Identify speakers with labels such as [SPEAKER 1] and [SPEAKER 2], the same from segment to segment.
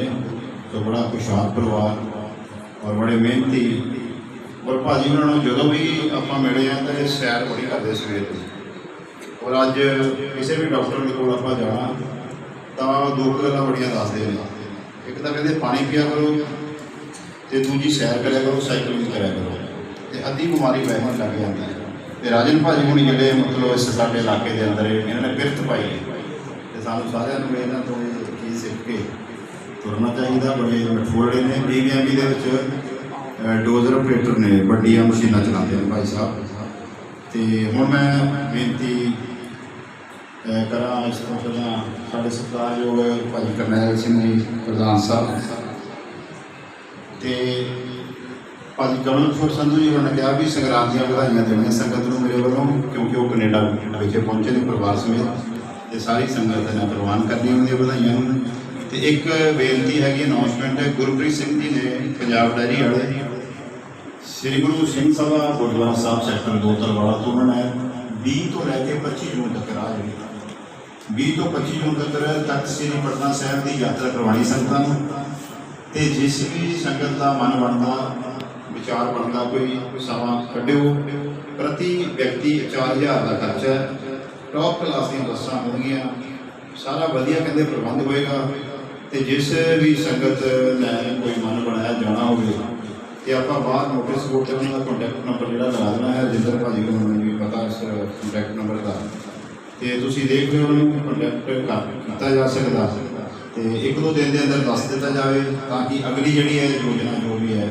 [SPEAKER 1] ਨੇ ਸੋ ਬੜਾ ਖੁਸ਼ਹਾਲ ਪਰਿਵਾਰ ਔਰ ਬੜੇ ਮਿਹਨਤੀ। ਔਰ ਭਾਜੀ ਉਹਨਾਂ ਨੂੰ ਜਦੋਂ ਵੀ ਆਪਾਂ ਮਿਲੇ ਆ ਤਾਂ ਇਹ ਸੈਰ ਬੜੀ ਕਰਦੇ ਸਵੇਰ ਦੀ। ਔਰ ਅੱਜ ਕਿਸੇ ਵੀ ਡਾਕਟਰ ਦੇ ਕੋਲ ਆਪਾਂ ਜਾਣਾ ਤਾਂ ਦੋ ਗੱਲਾਂ ਬੜੀਆਂ ਦੱਸਦੇ ਨੇ। ਇੱਕ ਤਾਂ ਕਹਿੰਦੇ ਪਾਣੀ ਪੀਆ ਕਰੋ ਤੇ ਦੂਜੀ ਸੈਰ ਕਰਿਆ ਕਰੋ, ਸਾਈਕਲਿੰਗ ਕਰਿਆ ਕਰੋ। ਤੇ ਅੱਧੀ ਬਿਮਾਰੀ ਵਹਿਮਣ ਲੱਗ ਜਾਂਦੀ ਹੈ। ਤੇ ਰਾਜਨ ਭਾਜੀ ਹੁਣੀ ਜਿਹੜੇ ਮਤਲਬ ਇਸ ਸਾਡੇ ਇਲਾਕੇ ਦੇ ਅੰਦਰ ਇਹਨਾਂ ਨੇ ਬਿਰਤ ਪਾਈ ਹੈ। ਤੇ ਸਾਨੂੰ ਸਾਰਿਆਂ ਨੂੰ ਇਹਨਾਂ ਤੋਂ ਇਹ ਚੀਜ਼ ਸਿੱਖ ਕੇ ਤੁਰਨਾ ਚਾਹੀਦਾ, ਬੜੇ ਮਠੋੜੇ ਨੇ। ਬੀਬੀਐਮਬੀ ਦੇ ਵਿੱਚ ਡੋਜ਼ਰ ਆਪਰੇਟਰ ਨੇ, ਵੱਡੀਆਂ ਮਸ਼ੀਨਾਂ ਚਲਾਉਂਦੇ ਨੇ ਭਾਈ ਸਾਹਿਬ। ਤੇ ਹੁਣ ਮੈਂ ਬੇਨਤੀ ਕਰਾਂ ਇਸ ਤੋਂ ਪਹਿਲਾਂ ਸਾਡੇ ਸਤਿਕਾਰਯੋਗ ਭਾਜੀ ਕਰਨੈਲ ਸਿੰਘ ਜੀ, ਪ੍ਰਧਾਨ ਸਾਹਿਬ। ਤੇ ਭਾਜੀ ਕਮਲਪੁਰ ਸੰਧੂ ਜੀ ਉਹਨਾਂ ਨੇ ਕਿਹਾ ਵੀ ਸੰਗਰਾਮ ਦੀਆਂ ਵਧਾਈਆਂ ਦੇਣੀਆਂ ਸੰਗਤ ਨੂੰ ਮੇਰੇ ਵੱਲੋਂ, ਕਿਉਂਕਿ ਉਹ ਕੈਨੇਡਾ ਵਿਖੇ ਪਹੁੰਚੇ ਨੇ ਪਰਿਵਾਰ ਸਮੇਤ। ਤੇ ਸਾਰੀ ਸੰਗਤ ਨੇ ਪ੍ਰਵਾਨ ਕਰਨੀ ਉਹਨਾਂ ਵਧਾਈਆਂ ਨੂੰ। ਤੇ ਇੱਕ ਬੇਨਤੀ ਹੈਗੀ ਅਨਾਉਂਸਮੈਂਟ ਗੁਰਪ੍ਰੀਤ ਸਿੰਘ ਜੀ ਨੇ ਪੰਜਾਬ ਡਾਇਰੀ ਵਾਲੇ ਸ੍ਰੀ ਗੁਰੂ ਸਿੰਘ ਸਭਾ ਗੁਰਦੁਆਰਾ ਸਾਹਿਬ ਸੈਕਟਰ ਦੋ ਤਲਵਾੜਾ ਤੋਂ ਉਹਨਾਂ ਨੇ 20 ਤੋਂ ਲੈ ਕੇ 25 ਜੂਨ ਤੱਕ ਰਾਹ ਜਿਹੜੀ 20 ਤੋਂ 25 ਜੂਨ ਤੱਕ ਤਖਤ ਸ੍ਰੀ ਪਟਨਾ ਸਾਹਿਬ ਦੀ ਯਾਤਰਾ ਕਰਵਾਉਣੀ ਸੰਗਤਾਂ ਨੂੰ। ਤੇ ਜਿਸ ਵੀ ਸੰਗਤ ਦਾ ਮਨ ਬਣਦਾ, ਵਿਚਾਰ ਬਣਦਾ, ਕੋਈ ਸਮਾਂ ਕੱਢਿਓ, ਪ੍ਰਤੀ ਵਿਅਕਤੀ 4000 ਦਾ ਖਰਚਾ ਹੈ। ਟੌਪ ਕਲਾਸ ਦੀਆਂ ਬੱਸਾਂ ਹੋਣਗੀਆਂ। ਸਾਰਾ ਵਧੀਆ ਕਹਿੰਦੇ ਪ੍ਰਬੰਧ ਹੋਏਗਾ। ਤੇ ਜਿਸ ਵੀ ਸੰਗਤ ਨੇ ਕੋਈ ਮਨ ਬਣਾਇਆ ਜਾਣਾ ਹੋਵੇ, ਤੇ ਆਪਾਂ ਬਾਹਰ ਨੋਟਿਸ ਬੋਰਡ ਤੇ ਉਹਨਾਂ ਦਾ ਕੰਟੈਕਟ ਨੰਬਰ ਜਿਹੜਾ ਲਗਾ ਦੇਣਾ ਹੈ ਰਜਿੰਦਰ ਭਾਜੀ ਨੂੰ ਮੈਨੂੰ ਵੀ ਪਤਾ ਇਸ ਕੰਟੈਕਟ ਨੰਬਰ ਦਾ। ਤੇ ਤੁਸੀਂ ਦੇਖ ਲਿਓ ਉਹਨਾਂ ਨੂੰ ਕੰਟੈਕਟ ਕਰ ਕੀਤਾ ਜਾ ਸਕਦਾ। ਤੇ ਇੱਕ ਦੋ ਦਿਨ ਦੇ ਅੰਦਰ ਦੱਸ ਦਿੱਤਾ ਜਾਵੇ, ਤਾਂ ਕਿ ਅਗਲੀ ਜਿਹੜੀ ਹੈ ਯੋਜਨਾ ਜੋ ਵੀ ਹੈ,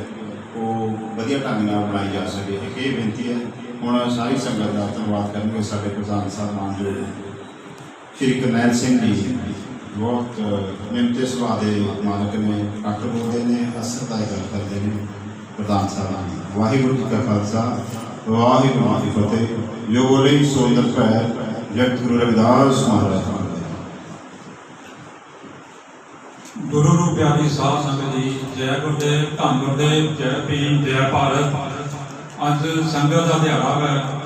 [SPEAKER 1] ਉਹ ਵਧੀਆ ਢੰਗ ਨਾਲ ਬਣਾਈ ਜਾ ਸਕੇ। ਇਹ ਬੇਨਤੀ ਹੈ, ਹੁਣ ਸਾਰੀ ਸੰਗਤ ਦਾ ਧੰਨਵਾਦ ਕਰਨਗੇ ਸਾਡੇ ਪ੍ਰਧਾਨ ਸਾਹਿਬ ਮਾਨਯੋਗ ਸ਼੍ਰੀ ਕਰਨੈਲ ਸਿੰਘ ਜੀ। ਬਹੁਤ ਮਿਹਨਤੀ ਸੁਭਾਅ ਦੇ ਮਾਲਕ ਨੇ, ਡਾਕਟਰ ਬੋਲਦੇ ਨੇ, ਅਸਰ ਦਾ ਗੱਲ ਕਰਦੇ ਨੇ, ਪ੍ਰਧਾਨ ਸਾਹਿਬ ਵਾਹਿਗੁਰੂ ਜੀ ਕਾ ਖਾਲਸਾ, ਵਾਹਿਗੁਰੂ ਜੀ ਕੀ ਫਤਿਹ। ਜੋ ਬੋਲੇ ਸੋ ਅੰਦਰ ਪੈ ਜਗਤ ਗੁਰੂ ਰਵਿਦਾਸ ਮਹਾਰਾਜ
[SPEAKER 2] ਗੁਰੂ ਨੂੰ ਪਿਆਰੀ ਸਾਧ ਸੰਗਤ ਜੀ, ਜੈ ਗੁਰਦੇਵ, ਧੰਨ ਗੁਰਦੇਵ, ਜੈ ਭੀਮ, ਜੈ ਭਾਰਤ। ਅੱਜ ਸੰਗਤ ਦਾ ਦਿਹਾੜਾ ਹੈ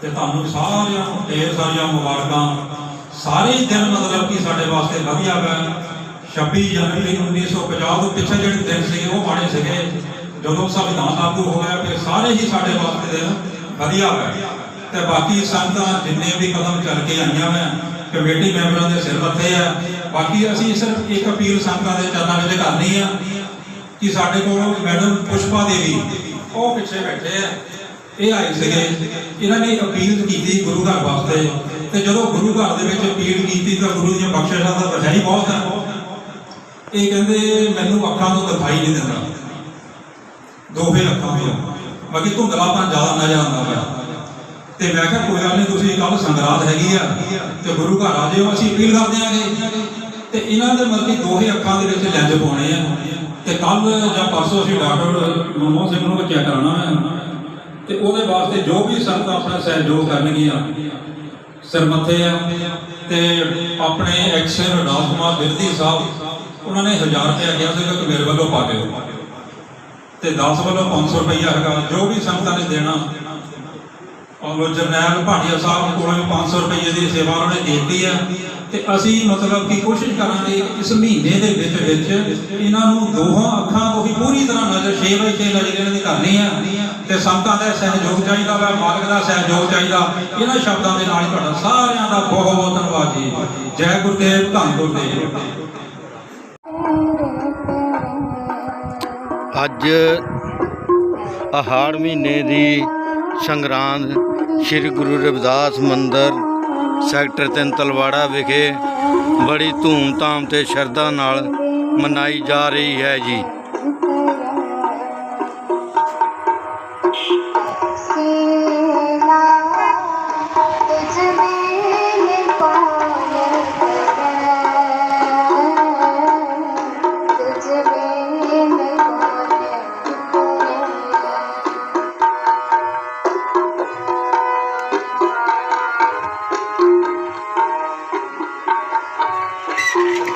[SPEAKER 2] ਤੇ ਤੁਹਾਨੂੰ ਸਾਰਿਆਂ ਨੂੰ ਢੇਰ ਸਾਰੀਆਂ ਮੁਬਾਰਕਾਂ ਸਾਰੇ ਹੀ ਦਿਨ ਮਤਲਬ ਕਿ ਸਾਡੇ ਵਾਸਤੇ ਵਧੀਆ ਹੈ 26 ਜਨਵਰੀ 1950 ਤੋਂ ਪਿੱਛੇ ਜਿਹੜੇ ਦਿਨ ਸੀਗੇ, ਉਹ ਮਾੜੇ ਸੀਗੇ। ਜਦੋਂ ਸੰਵਿਧਾਨ ਲਾਗੂ ਹੋਇਆ ਫਿਰ ਸਾਰੇ ਹੀ ਸਾਡੇ ਵਾਸਤੇ ਦਿਨ ਵਧੀਆ ਹੈ ਤੇ ਬਾਕੀ ਸੰਗਤਾਂ ਜਿੰਨੇ ਵੀ ਕਦਮ ਚੱਲ ਕੇ ਆਈਆਂ ਮੈਂ ਕਮੇਟੀ ਮੈਂਬਰਾਂ ਦੇ ਸਿਰ ਮੱਥੇ ਆ। ਬਾਕੀ ਅਸੀਂ ਸਿਰਫ ਇੱਕ ਅਪੀਲ ਸੰਗਤਾਂ ਦੇ ਚਰਨਾਂ ਵਿੱਚ ਕਰਨੀ ਆ ਕਿ ਸਾਡੇ ਕੋਲ ਮੈਡਮ ਪੁਸ਼ਪਾ ਦੇਵੀ, ਉਹ ਪਿੱਛੇ ਬੈਠੇ ਆ। ਇਹ ਆਏ ਸੀਗੇ। ਇਹਨਾਂ ਨੇ ਅਪੀਲ ਕੀਤੀ ਗੁਰੂ ਘਰ ਵਾਸਤੇ ਤੇ ਜਦੋਂ ਗੁਰੂ ਘਰ ਦੇ ਵਿੱਚ ਅਪੀਲ ਕੀਤੀ ਤਾਂ ਗੁਰੂ ਦੀਆਂ ਬਖਸ਼ਿਸ਼ਾਂ ਦਾ ਵਜ੍ਹਾ ਹੀ ਬਹੁਤ ਹੈ। ਇਹ ਕਹਿੰਦੇ, ਮੈਨੂੰ ਅੱਖਾਂ ਤੋਂ ਦਿਖਾਈ ਨਹੀਂ ਦਿੰਦਾ। ਦੋਹੇ ਅੱਖਾਂ ਤੋਂ। ਬਾਕੀ ਧੁੰਦਲਾਪਨ ਜ਼ਿਆਦਾ ਨਜ਼ਰ ਆਉਂਦਾ ਪਿਆ। ਤੇ ਮੈਂ ਕਿਹਾ, ਕੋਈ ਗੱਲ ਨਹੀਂ, ਤੁਸੀਂ ਕੱਲ ਸੰਗਰਾਦ ਹੈਗੀ ਆ ਤੇ ਗੁਰੂ ਘਰ ਆ ਜਿਓ, ਅਸੀਂ ਅਪੀਲ ਕਰਦੇ ਦਿਆਂਗੇ ਤੇ ਇਹਨਾਂ ਦੇ ਮਤਲਬ ਦੋਹੇ ਅੱਖਾਂ ਦੇ ਵਿੱਚ ਲੈਂਜ ਪਾਉਣੇ ਆ। ਤੇ ਕੱਲ ਜਾਂ ਪਰਸੋਂ ਅਸੀਂ ਡਾਕਟਰ ਮਨਮੋਹਨ ਸਿੰਘ ਨੂੰ ਚੈੱਕ ਕਰਾਉਣਾ ਹੈ। ਤੇ ਉਹਦੇ ਵਾਸਤੇ ਜੋ ਵੀ ਸੰਗਤ ਆਪਣਾ ਸਹਿਯੋਗ ਕਰਨਗੀਆਂ ਸਿਰ ਆ ਤੇ ਆਪਣੇ ਐਕਸ਼ਨ ਰਾਜ ਕੁਮਾਰ ਬਿਰਦੀ ਸਾਹਿਬ, ਉਹਨਾਂ ਨੇ 1000 ਰੁਪਏ ਕਿਹਾ ਸੀਗਾ ਕਿ ਮੇਰੇ ਵੱਲੋਂ ਪਾ ਦਿਓ। ਤੇ 10 ਵੱਲੋਂ 500 ਰੁਪਈਆ ਹੈਗਾ, ਜੋ ਵੀ ਸੰਗਤਾਂ ਨੇ ਦੇਣਾ। ਔਰ ਜਰਨੈਲ ਭਾਟੀਆ ਸਾਹਿਬ ਕੋਲੋਂ 500 ਰੁਪਏ ਦੀ ਸੇਵਾ, ਉਹਨਾਂ ਨੇ ਦਿੱਤੀ ਹੈ ਤੇ ਅਸੀਂ ਮਤਲਬ ਕਿ ਕੋਸ਼ਿਸ਼ ਕਰਾਂਗੇ ਇਸ ਮਹੀਨੇ ਦੇ ਵਿੱਚ ਵਿੱਚ ਇਹਨਾਂ ਨੂੰ ਦੋਹਾਂ ਅੱਖਾਂ ਤੋਂ ਵੀ ਪੂਰੀ ਤਰ੍ਹਾਂ ਨਜ਼ਰ 6 ਵਜੇ 6 ਨਜ਼ਰ ਇਹਨਾਂ ਦੀ ਕਰਨੀ ਹੈ ਤੇ ਸੰਗਤਾਂ ਦਾ ਸਹਿਯੋਗ ਚਾਹੀਦਾ ਵਾ, ਮਾਲਕ ਦਾ ਸਹਿਯੋਗ ਚਾਹੀਦਾ। ਇਹਨਾਂ ਸ਼ਬਦਾਂ ਦੇ ਨਾਲ ਤੁਹਾਡਾ ਸਾਰਿਆਂ ਦਾ ਬਹੁਤ ਬਹੁਤ ਧੰਨਵਾਦ ਜੀ। ਜੈ ਗੁਰਦੇਵ, ਧੰਨ ਗੁਰਦੇਵ।
[SPEAKER 3] ਅੱਜ ਅਹਾੜ ਮਹੀਨੇ ਦੀ ਸੰਗਰਾਂਦ ਸ੍ਰੀ ਗੁਰੂ ਰਵਿਦਾਸ ਮੰਦਰ ਸੈਕਟਰ 3 ਤਲਵਾੜਾ ਵਿਖੇ ਬੜੀ ਧੂਮ-ਧਾਮ ਤੇ ਸ਼ਰਧਾ ਨਾਲ ਮਨਾਈ ਜਾ ਰਹੀ ਹੈ ਜੀ।
[SPEAKER 4] Thank you.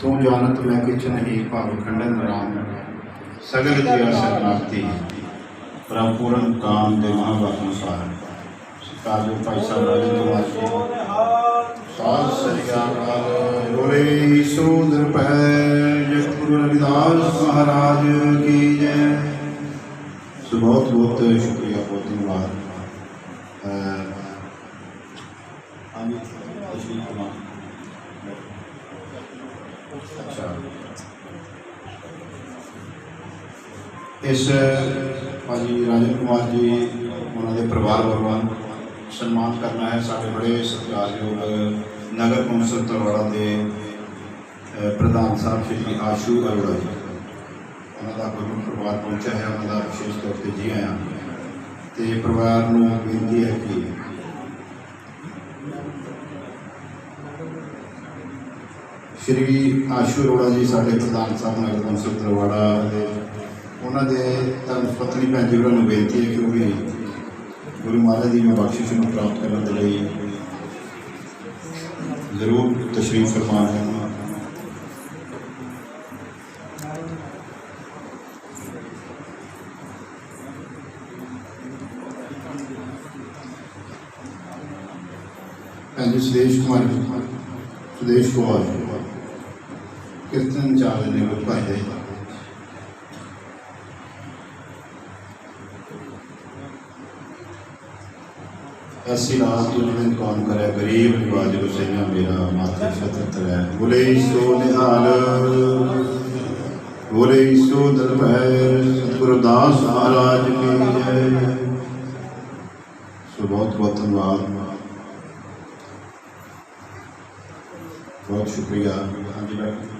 [SPEAKER 1] ਤੂੰ ਜਾਣਤ ਮੈਂ ਕਿਛ ਨਹੀਂ ਭਾਵ ਖੰਡਨ ਰਾਮ ਸਗਲ ਜੀਆ ਸਰਨਾਤੀ ਪਰਮ ਪੂਰਨ ਕਾਮ ਦੇ ਮਹਾਵਾਕ ਅਨੁਸਾਰ ਕਾਜੂ ਭਾਈ ਸਾਹਿਬ ਰਾਜੇ ਕੁਮਾਰ ਜੀ ਸਾਧ ਸ੍ਰੀ ਅਕਾਲ ਬੋਲੇ ਸੋਦਰ ਪੈ ਜਗ ਗੁਰੂ ਰਵਿਦਾਸ ਮਹਾਰਾਜ ਕੀ ਜੈ ਸੋ ਬਹੁਤ ਬਹੁਤ ਸ਼ੁਕਰੀਆ ਬਹੁਤ ਧੰਨਵਾਦ ਅਹ, ਹਾਂਜੀ ਅਸ਼ਵਨੀ ਕੁਮਾਰ ਅੱਛਾ ਇਸ, ਭਾਜੀ ਰਾਜਨ ਕੁਮਾਰ ਜੀ, ਉਹਨਾਂ ਦੇ ਪਰਿਵਾਰ ਵੱਲੋਂ ਸਨਮਾਨ ਕਰਨਾ ਹੈ ਸਾਡੇ ਬੜੇ ਸਤਿਕਾਰਯੋਗ ਨਗਰ ਕੌਂਸਲ ਤਲਵਾੜਾ ਦੇ ਪ੍ਰਧਾਨ ਸਾਹਿਬ ਸ਼੍ਰੀ ਆਸ਼ੂ ਅਰੋੜਾ ਜੀ। ਉਹਨਾਂ ਦਾ ਗੁਰੂ ਪਰਿਵਾਰ ਪਹੁੰਚਿਆ ਹੈ, ਉਹਨਾਂ ਦਾ ਵਿਸ਼ੇਸ਼ ਤੌਰ ਤੇ ਜੀ ਆਇਆਂ ਤੇ ਪਰਿਵਾਰ ਨੂੰ ਬੇਨਤੀ ਹੈ ਕਿ ਸ਼੍ਰੀ ਆਸ਼ੂ ਅਰੋੜਾ ਜੀ ਸਾਡੇ ਪ੍ਰਧਾਨ ਸਾਹਿਬ ਨਗਰ ਕੌਂਸਲ ਤਲਵਾੜਾ ਦੇ ਉਹਨਾਂ ਦੇ ਧਰਮ ਪਤਨੀ ਭੈਣ ਜੀ ਉਹਨਾਂ ਨੂੰ ਬੇਨਤੀ ਹੈ ਕਿ ਉਹ ਵੀ ਗੁਰੂ ਮਹਾਰਾਜ ਦੀ ਬਖਸ਼ਿਸ਼ ਨੂੰ ਪ੍ਰਾਪਤ ਕਰਨ ਦੇ ਲਈ ਜ਼ਰੂਰ ਤਸ਼ਰੀਫ ਫਰਮਾਉਣ ਭੈਣ ਜੀ ਸੁਦੇਸ਼ ਕੁਮਾਰ ਸੁਦੇਸ਼ ਕੁਮਾਰ ਕੀਰਤਨ ਚਾਲ ਨੇ ਗੁਰੂ ਭਾਈ ਦੇ ਐਸੀ ਰਾਤ ਤੁਝਵੇਂ ਕੌਣ ਕਰੇ ਗਰੀਬ ਨਿਵਾਜ ਹੁਸੈਨਾ ਮੇਰਾ ਮਾਥੇ ਸਤਤ ਹੈ ਬੋਲੇ ਸੋ ਨਿਹਾਲ ਬੋਲੇ ਸੋ ਦਰਬਾਰ ਸਤਿਗੁਰੂ ਦਾਸ ਮਹਾਰਾਜ ਕੀ ਜੈ ਸੋ ਬਹੁਤ ਬਹੁਤ ਧੰਨਵਾਦ ਬਹੁਤ ਸ਼ੁਕਰੀਆ ਹਾਂਜੀ